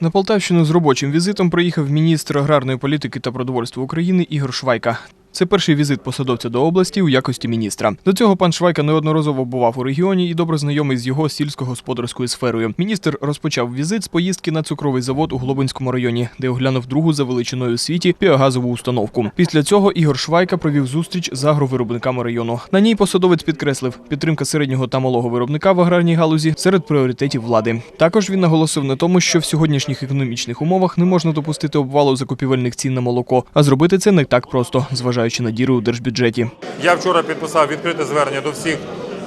На Полтавщину з робочим візитом приїхав міністр аграрної політики та продовольства України Ігор Швайка. Це перший візит посадовця до області у якості міністра. До цього пан Швайка неодноразово бував у регіоні і добре знайомий з його сільськогосподарською сферою. Міністр розпочав візит з поїздки на цукровий завод у Глобинському районі, де оглянув другу за величиною у світі біогазову установку. Після цього Ігор Швайка провів зустріч з агровиробниками району. На ній посадовець підкреслив підтримка середнього та малого виробника в аграрній галузі серед пріоритетів влади. Також він наголосив на тому, що в сьогоднішніх економічних умовах не можна допустити обвалу закупівельних цін на молоко, а зробити це не так просто, зважаючи на діри у держбюджеті. Я вчора підписав відкрите звернення до всіх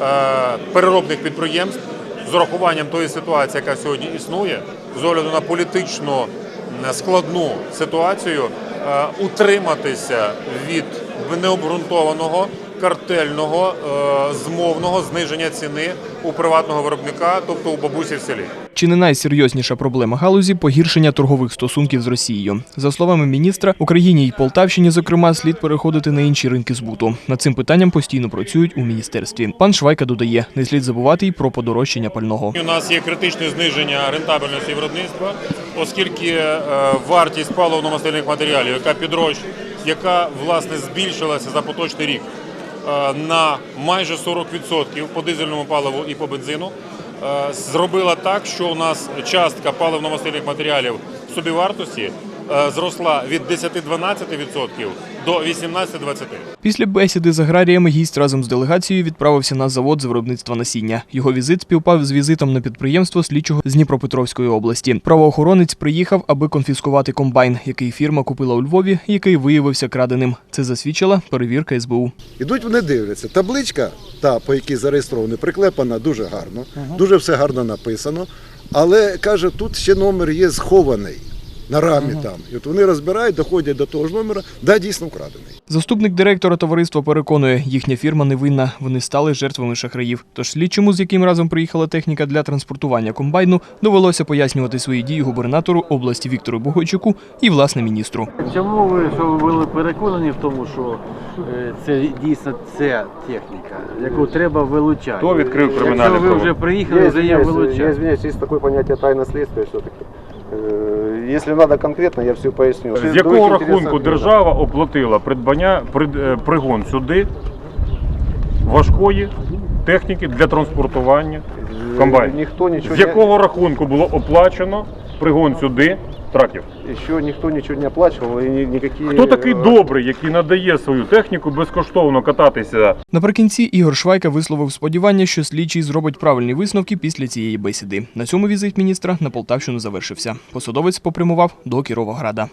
е, переробних підприємств з урахуванням тої ситуації, яка сьогодні існує, з огляду на політично складну ситуацію, е, утриматися від необґрунтованого картельного е, змовного зниження ціни у приватного виробника, тобто у бабусі в селі. Чи не найсерйозніша проблема галузі погіршення торгових стосунків з Росією? За словами міністра, Україні й Полтавщині, зокрема, слід переходити на інші ринки збуту. Над цим питанням постійно працюють у міністерстві. Пан Швайка додає, не слід забувати й про подорожчання пального. У нас є критичне зниження рентабельності виробництва, оскільки е, вартість паливно-мастильних матеріалів, яка підрощ, яка власне збільшилася за поточний рік е, на майже 40% по дизельному паливу і по бензину, зробила так, що у нас частка паливно-мастильних матеріалів в собівартості е, зросла від 10-12% до 18-20%. Після бесіди з аграріями гість разом з делегацією відправився на завод з виробництва насіння. Його візит співпав з візитом на підприємство слідчого з Дніпропетровської області. Правоохоронець приїхав, аби конфіскувати комбайн, який фірма купила у Львові, який виявився краденим. Це засвідчила перевірка СБУ. Ідуть вони дивляться. Табличка, та по якій зареєстрований, приклепана дуже гарно, дуже все гарно написано. Але каже, тут ще номер є схований на рамі там. І от вони розбирають, доходять до того ж номера, да, дійсно вкрадений. Заступник директора товариства переконує, їхня фірма не винна. Вони стали жертвами шахраїв. Тож слідчому, з яким разом приїхала техніка для транспортування комбайну, довелося пояснювати свої дії губернатору області Віктору Бугойчуку і власне міністру. Чому ви що ви були переконані в тому, що е, це дійсно ця техніка, яку треба вилучати? Хто відкрив кримінальне Якщо ви вже провадження? приїхали, Я вже є извиняюсь, я вилучати. извиняюсь, есть такое понятие тайна следствия все-таки. Э, треба конкретно, я все поясню. З якого рахунку держава оплатила придбання е, пригон сюди важкої техніки для транспортування комбайнів? Никто ничего З якого рахунку було оплачено пригон сюди траків? не, еще никто ничего не оплачивал и ни- никакие. Хто такий добрий, який надає свою техніку безкоштовно кататися Наприкінці Ігор Швайка висловив сподівання, що слідчий зробить правильні висновки після цієї бесіди. На цьому візит міністра на Полтавщину завершився. Посадовець попрямував до Кіровограда.